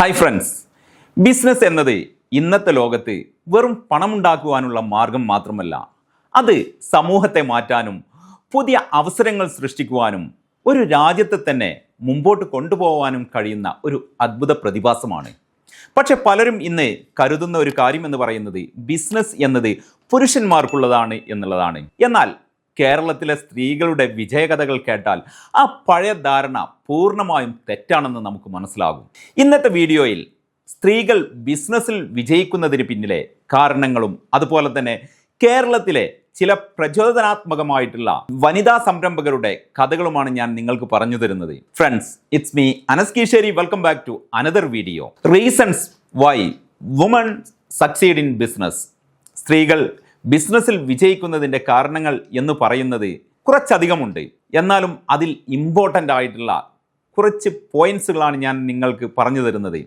Hi friends business എന്നത് ഇന്നത്തെ ലോകത്ത് വെറും പണമുണ്ടാക്കുവാനുള്ള മാർഗം മാത്രമല്ല. അത് സമൂഹത്തെ മാറ്റാനും പുതിയ അവസരങ്ങൾ സൃഷ്ടിക്കുവാനും ഒരു രാജ്യത്തെ തന്നെ മുമ്പോട്ട് കൊണ്ടുപോകാനും കഴിയുന്ന ഒരു അത്ഭുത പ്രതിഭാസമാണ്. പക്ഷെ പലരും ഇന്ന് കരുതുന്ന ഒരു കാര്യം എന്ന് പറയുന്നത് ബിസിനസ് എന്നത് പുരുഷന്മാർക്കുള്ളതാണ് എന്നുള്ളതാണ്. എന്നാൽ കേരളത്തിലെ സ്ത്രീകളുടെ വിജയകഥകൾ കേട്ടാൽ ആ പഴയ ധാരണ പൂർണമായും തെറ്റാണെന്ന് നമുക്ക് മനസ്സിലാകും. ഇന്നത്തെ വീഡിയോയിൽ സ്ത്രീകൾ ബിസിനസ്സിൽ വിജയിക്കുന്നതിന് പിന്നിലെ കാരണങ്ങളും അതുപോലെ തന്നെ കേരളത്തിലെ ചില പ്രചോദനാത്മകമായിട്ടുള്ള വനിതാ സംരംഭകരുടെ കഥകളുമാണ് ഞാൻ നിങ്ങൾക്ക് പറഞ്ഞു തരുന്നത്. Friends it's me Anas Keeshery. Welcome back to another video reasons why women succeed in business സ്ത്രീകൾ ബിസിനസ്സിൽ വിജയിക്കുന്നതിന്റെ കാരണങ്ങൾ എന്ന് പറയുന്നത് കുറച്ചധികമുണ്ട്. എന്നാലും അതിൽ ഇമ്പോർട്ടന്റ് ആയിട്ടുള്ള കുറച്ച് പോയിൻസുകളാണ് ഞാൻ നിങ്ങൾക്ക് പറഞ്ഞു തരുന്നത്.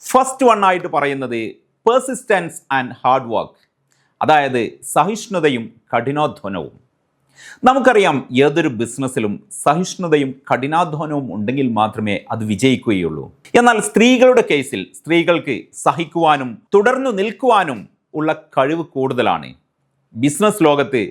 ഫസ്റ്റ് വൺ ആയിട്ട് പറയുന്നത് പെർസിസ്റ്റൻസ് ആൻഡ് ഹാർഡ് വർക്ക് അതായത് സഹിഷ്ണുതയും കഠിനാധ്വാനവും. നമുക്കറിയാം ഏതൊരു ബിസിനസ്സിലും സഹിഷ്ണുതയും കഠിനാധ്വാനവും ഉണ്ടെങ്കിൽ മാത്രമേ അത് വിജയിക്കുകയുള്ളൂ. എന്നാൽ സ്ത്രീകളുടെ കേസിൽ സ്ത്രീകൾക്ക് സഹിക്കുവാനും തുടർന്നു നിൽക്കുവാനും ഉള്ള കഴിവ് കൂടുതലാണ്. ബിസിനസ് ലോകത്ത്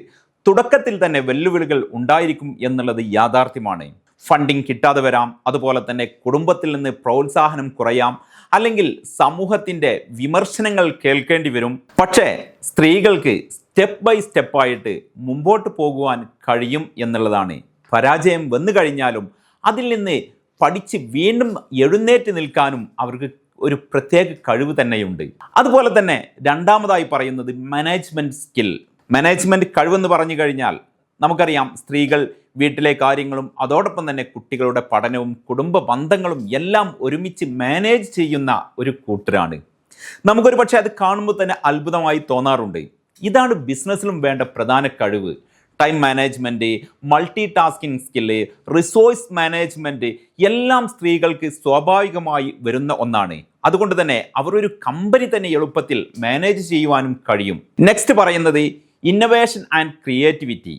തുടക്കത്തിൽ തന്നെ വെല്ലുവിളികൾ ഉണ്ടായിരിക്കും എന്നുള്ളത് യാഥാർത്ഥ്യമാണ്. ഫണ്ടിങ് കിട്ടാതെ വരാം അതുപോലെ തന്നെ കുടുംബത്തിൽ നിന്ന് പ്രോത്സാഹനം കുറയാം അല്ലെങ്കിൽ സമൂഹത്തിന്റെ വിമർശനങ്ങൾ കേൾക്കേണ്ടി വരും. പക്ഷേ സ്ത്രീകൾക്ക് സ്റ്റെപ്പ് ബൈ സ്റ്റെപ്പായിട്ട് മുമ്പോട്ട് പോകുവാൻ കഴിയും എന്നുള്ളതാണ്. പരാജയം വന്നു കഴിഞ്ഞാലും അതിൽ നിന്ന് പഠിച്ച് വീണ്ടും എഴുന്നേറ്റ് നിൽക്കാനും അവർക്ക് ഒരു പ്രത്യേക കഴിവ് തന്നെയുണ്ട്. അതുപോലെ തന്നെ രണ്ടാമതായി പറയുന്നത് മാനേജ്മെന്റ് സ്കിൽ മാനേജ്മെന്റ് കഴിവെന്ന് പറഞ്ഞു കഴിഞ്ഞാൽ നമുക്കറിയാം സ്ത്രീകൾ വീട്ടിലെ കാര്യങ്ങളും അതോടൊപ്പം തന്നെ കുട്ടികളുടെ പഠനവും കുടുംബ ബന്ധങ്ങളും എല്ലാം ഒരുമിച്ച് മാനേജ് ചെയ്യുന്ന ഒരു കൂട്ടരാണ്. നമുക്കൊരു പക്ഷേ അത് കാണുമ്പോൾ തന്നെ അത്ഭുതമായി തോന്നാറുണ്ട്. ഇതാണ് ബിസിനസ്സിലും വേണ്ട പ്രധാന കഴിവ്. Time management multi tasking skill resource management എല്ലാം സ്ത്രീകൾക്ക് സ്വാഭാവികമായി വരുന്ന ഒന്നാണ്. അതുകൊണ്ട് തന്നെ അവരൊരു കമ്പനി തന്നെ എളുപ്പത്തിൽ മാനേജ് ചെയ്യുവാനും കഴിയും. നെക്സ്റ്റ് പറയുന്നത് ഇന്നൊവേഷൻ ആൻഡ് ക്രിയേറ്റിവിറ്റി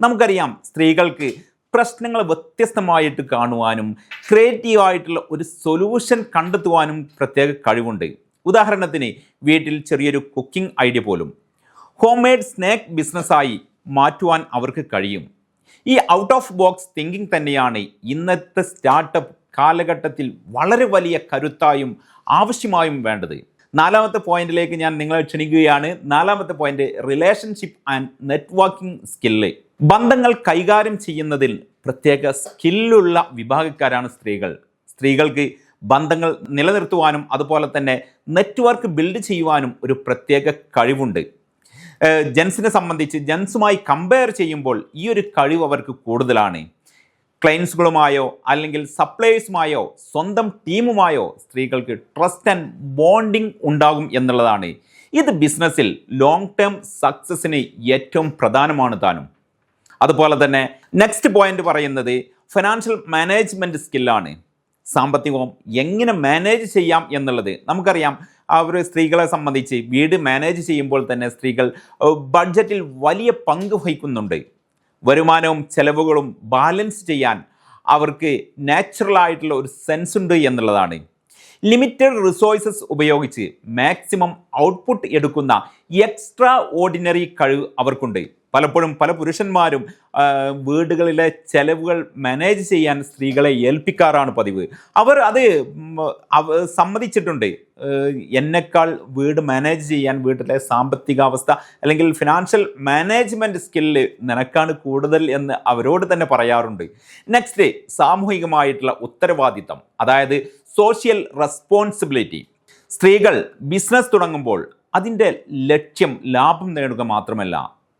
നമുക്കറിയാം സ്ത്രീകൾക്ക് പ്രശ്നങ്ങൾ വ്യത്യസ്തമായിട്ട് കാണുവാനും ക്രിയേറ്റീവായിട്ടുള്ള ഒരു സൊല്യൂഷൻ കണ്ടെത്തുവാനും പ്രത്യേക കഴിവുണ്ട്. ഉദാഹരണത്തിന് വീട്ടിൽ ചെറിയൊരു കുക്കിംഗ് ഐഡിയ പോലും. ഹോം മെയ്ഡ് സ്നാക്ക് ബിസിനസ്സായി മാറ്റുവാൻ അവർക്ക് കഴിയും. ഈ ഔട്ട് ഓഫ് ബോക്സ് തിങ്കിങ് തന്നെയാണ് ഇന്നത്തെ സ്റ്റാർട്ടപ്പ് കാലഘട്ടത്തിൽ വളരെ വലിയ കരുത്തായും ആവശ്യമായും വേണ്ടത്. നാലാമത്തെ പോയിന്റിലേക്ക് ഞാൻ നിങ്ങളെ ക്ഷണിക്കുകയാണ്. നാലാമത്തെ point relationship and networking skill ബന്ധങ്ങൾ കൈകാര്യം ചെയ്യുന്നതിൽ പ്രത്യേക സ്കില്ലുള്ള വിഭാഗക്കാരാണ് സ്ത്രീകൾ. സ്ത്രീകൾക്ക് ബന്ധങ്ങൾ നിലനിർത്തുവാനും അതുപോലെ തന്നെ നെറ്റ്വർക്ക് ബിൽഡ് ചെയ്യുവാനും ഒരു പ്രത്യേക കഴിവുണ്ട്. ജെൻസിനെ സംബന്ധിച്ച് ജെൻസുമായി കമ്പയർ ചെയ്യുമ്പോൾ ഈ ഒരു കഴിവ് അവർക്ക് കൂടുതലാണ്. ക്ലയൻസുകളുമായോ അല്ലെങ്കിൽ സപ്ലയേഴ്സുമായോ സ്വന്തം ടീമുമായോ സ്ത്രീകൾക്ക് ട്രസ്റ്റ് ആൻഡ് ബോണ്ടിങ് ഉണ്ടാകും എന്നുള്ളതാണ്. ഇത് ബിസിനസ്സിൽ ലോങ് ടേം സക്സസ്സിന് ഏറ്റവും പ്രധാനമാണ് താനും. അതുപോലെ തന്നെ നെക്സ്റ്റ് പോയിന്റ് പറയുന്നത് ഫിനാൻഷ്യൽ മാനേജ്മെന്റ് സ്കില്ലാണ് സാമ്പത്തികവും എങ്ങനെ മാനേജ് ചെയ്യാം എന്നുള്ളത് നമുക്കറിയാം. അവർ സ്ത്രീകളെ സംബന്ധിച്ച് വീട് മാനേജ് ചെയ്യുമ്പോൾ തന്നെ സ്ത്രീകൾ ബഡ്ജറ്റിൽ വലിയ പങ്ക് വഹിക്കുന്നുണ്ട്. വരുമാനവും ചെലവുകളും ബാലൻസ് ചെയ്യാൻ അവർക്ക് നാച്ചുറൽ ആയിട്ടുള്ള ഒരു സെൻസ് ഉണ്ട് എന്നുള്ളതാണ്. ലിമിറ്റഡ് റിസോഴ്സസ് ഉപയോഗിച്ച് മാക്സിമം ഔട്ട്പുട്ട് എടുക്കുന്ന എക്സ്ട്രാ ഓർഡിനറി കഴിവ് അവർക്കുണ്ട്. പലപ്പോഴും പല പുരുഷന്മാരും വീടുകളിലെ ചെലവുകൾ മാനേജ് ചെയ്യാൻ സ്ത്രീകളെ ഏൽപ്പിക്കാറാണ് പതിവ്. അവർ അത് സമ്മതിച്ചിട്ടുണ്ട്. എന്നെക്കാൾ വീട് മാനേജ് ചെയ്യാൻ വീട്ടിലെ സാമ്പത്തികാവസ്ഥ അല്ലെങ്കിൽ ഫിനാൻഷ്യൽ മാനേജ്മെന്റ് സ്കില്ല് നിനക്കാണ് കൂടുതൽ എന്ന് അവരോട് തന്നെ പറയാറുണ്ട്. നെക്സ്റ്റ് സാമൂഹികമായിട്ടുള്ള ഉത്തരവാദിത്തം അതായത് സോഷ്യൽ റെസ്പോൺസിബിലിറ്റി സ്ത്രീകൾ ബിസിനസ് തുടങ്ങുമ്പോൾ അതിന്റെ ലക്ഷ്യം ലാഭം നേടുക മാത്രമല്ല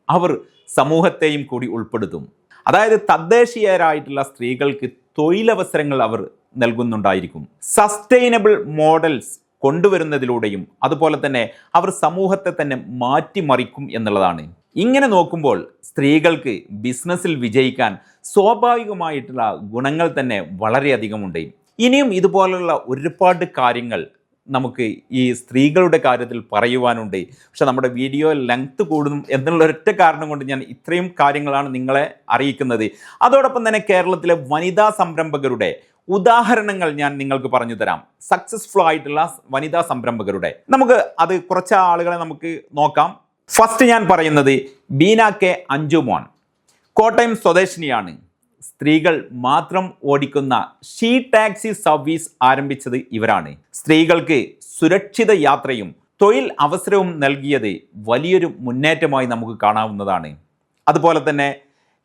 അവർ സമൂഹത്തെയും കൂടി ഉൾപ്പെടുത്തും. അതായത് തദ്ദേശീയരായിട്ടുള്ള സ്ത്രീകൾക്ക് തൊഴിലവസരങ്ങൾ അവർ നൽകുന്നുണ്ടായിരിക്കും. സസ്റ്റൈനബിൾ മോഡൽസ് കൊണ്ടുവരുന്നതിലൂടെയും അതുപോലെ തന്നെ അവർ സമൂഹത്തെ തന്നെ മാറ്റിമറിക്കും എന്നുള്ളതാണ്. ഇങ്ങനെ നോക്കുമ്പോൾ സ്ത്രീകൾക്ക് ബിസിനസ്സിൽ വിജയിക്കാൻ സ്വാഭാവികമായിട്ടുള്ള ഗുണങ്ങൾ തന്നെ വളരെയധികമുണ്ട് ഇനിയും ഇതുപോലുള്ള ഒരുപാട് കാര്യങ്ങൾ നമുക്ക് ഈ സ്ത്രീകളുടെ കാര്യത്തിൽ പറയുവാനുണ്ട്. പക്ഷെ നമ്മുടെ വീഡിയോ ലെങ്ത് കൂടും എന്നുള്ള ഒരൊറ്റ കാരണം കൊണ്ട് ഞാൻ ഇത്രയും കാര്യങ്ങളാണ് നിങ്ങളെ അറിയിക്കുന്നത്. അതോടൊപ്പം തന്നെ കേരളത്തിലെ വനിതാ സംരംഭകരുടെ ഉദാഹരണങ്ങൾ ഞാൻ നിങ്ങൾക്ക് പറഞ്ഞു തരാം. സക്സസ്ഫുൾ ആയിട്ടുള്ള വനിതാ സംരംഭകരുടെ. നമുക്ക് അത് കുറച്ച് ആളുകളെ നമുക്ക് നോക്കാം. ഫസ്റ്റ് ഞാൻ പറയുന്നത് ബീന കെ അഞ്ജുമോൻ. കോട്ടയം സ്വദേശിനിയാണ്. സ്ത്രീകൾ മാത്രം ഓടിക്കുന്ന ഷീ ടാക്സി സർവീസ് ആരംഭിച്ചത് ഇവരാണ്. സ്ത്രീകൾക്ക് സുരക്ഷിത യാത്രയും തൊഴിൽ അവസരവും നൽകിയത് വലിയൊരു മുന്നേറ്റമായി നമുക്ക് കാണാവുന്നതാണ്. അതുപോലെ തന്നെ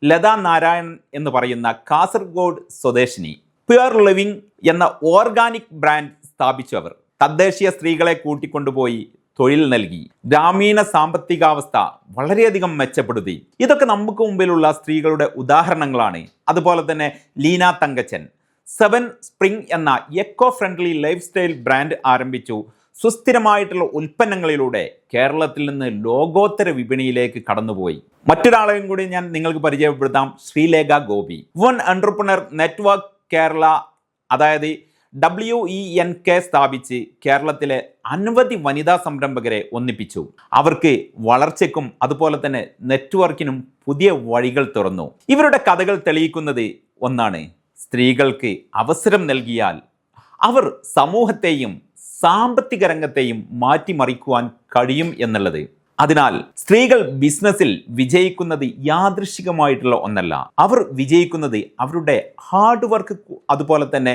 ലതാ നാരായണൻ എന്ന് പറയുന്ന കാസർഗോഡ് സ്വദേശിനി പ്യുർ ലിവിംഗ് എന്ന ഓർഗാനിക് ബ്രാൻഡ് സ്ഥാപിച്ചവർ തദ്ദേശീയ സ്ത്രീകളെ കൂട്ടിക്കൊണ്ടുപോയി തൊഴിൽ നൽകി. ഗ്രാമീണ സാമ്പത്തികാവസ്ഥ വളരെയധികം മെച്ചപ്പെടുത്തി. ഇതൊക്കെ നമുക്ക് മുമ്പിലുള്ള സ്ത്രീകളുടെ ഉദാഹരണങ്ങളാണ്. അതുപോലെ തന്നെ ലീന തങ്കച്ചൻ. സെവൻ സ്പ്രിംഗ് എന്ന eco friendly lifestyle brand ആരംഭിച്ചു. സുസ്ഥിരമായിട്ടുള്ള ഉൽപ്പന്നങ്ങളിലൂടെ കേരളത്തിൽ നിന്ന് ലോകോത്തര വിപണിയിലേക്ക് കടന്നുപോയി. മറ്റൊരാളെയും കൂടി ഞാൻ നിങ്ങൾക്ക് പരിചയപ്പെടുത്താം Sreelekha Gopi. One entrepreneur network Kerala അതായത് ഡബ്ല്യു ഇ എൻ കെ സ്ഥാപിച്ച് കേരളത്തിലെ അനവധി വനിതാ സംരംഭകരെ ഒന്നിപ്പിച്ചു. അവർക്ക് വളർച്ചയ്ക്കും അതുപോലെ തന്നെ നെറ്റ്വർക്കിനും പുതിയ വഴികൾ തുറന്നു. ഇവരുടെ കഥകൾ തെളിയിക്കുന്നത് ഒന്നാണ്. സ്ത്രീകൾക്ക് അവസരം നൽകിയാൽ അവർ സമൂഹത്തെയും സാമ്പത്തിക രംഗത്തെയും മാറ്റിമറിക്കുവാൻ കഴിയും എന്നുള്ളത്. അതിനാൽ സ്ത്രീകൾ ബിസിനസ്സിൽ വിജയിക്കുന്നത് യാദൃശികമായിട്ടുള്ള ഒന്നല്ല. അവർ വിജയിക്കുന്നത് അവരുടെ ഹാർഡ് വർക്ക് അതുപോലെ തന്നെ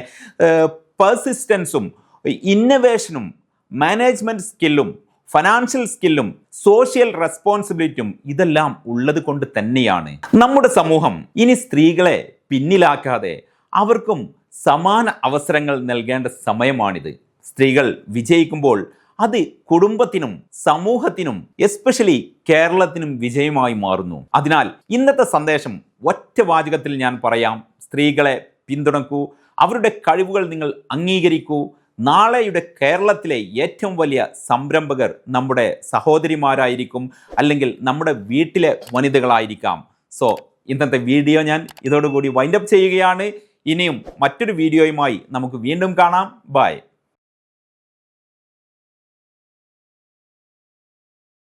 പെർസിസ്റ്റൻസും ഇന്നവേഷനും മാനേജ്മെന്റ് സ്കില്ലും ഫിനാൻഷ്യൽ സ്കില്ലും സോഷ്യൽ റെസ്പോൺസിബിലിറ്റിയും ഇതെല്ലാം ഉള്ളത് കൊണ്ട് തന്നെയാണ്. നമ്മുടെ സമൂഹം ഇനി സ്ത്രീകളെ പിന്നിലാക്കാതെ അവർക്കും സമാന അവസരങ്ങൾ നൽകേണ്ട സമയമാണിത്. സ്ത്രീകൾ വിജയിക്കുമ്പോൾ അത് കുടുംബത്തിനും സമൂഹത്തിനും എസ്പെഷ്യലി കേരളത്തിനും വിജയമായി മാറുന്നു. അതിനാൽ ഇന്നത്തെ സന്ദേശം ഒറ്റ വാചകത്തിൽ ഞാൻ പറയാം. സ്ത്രീകളെ പിന്തുണക്കൂ. അവരുടെ കഴിവുകൾ നിങ്ങൾ അംഗീകരിക്കൂ. നാളെയുടെ കേരളത്തിലെ ഏറ്റവും വലിയ സംരംഭകർ നമ്മുടെ സഹോദരിമാരായിരിക്കും അല്ലെങ്കിൽ നമ്മുടെ വീട്ടിലെ വനിതകളായിരിക്കാം. സോ ഇന്നത്തെ വീഡിയോ ഞാൻ ഇതോടുകൂടി വൈൻഡപ്പ് ചെയ്യുകയാണ്. ഇനിയും മറ്റൊരു വീഡിയോയുമായി നമുക്ക് വീണ്ടും കാണാം. ബൈ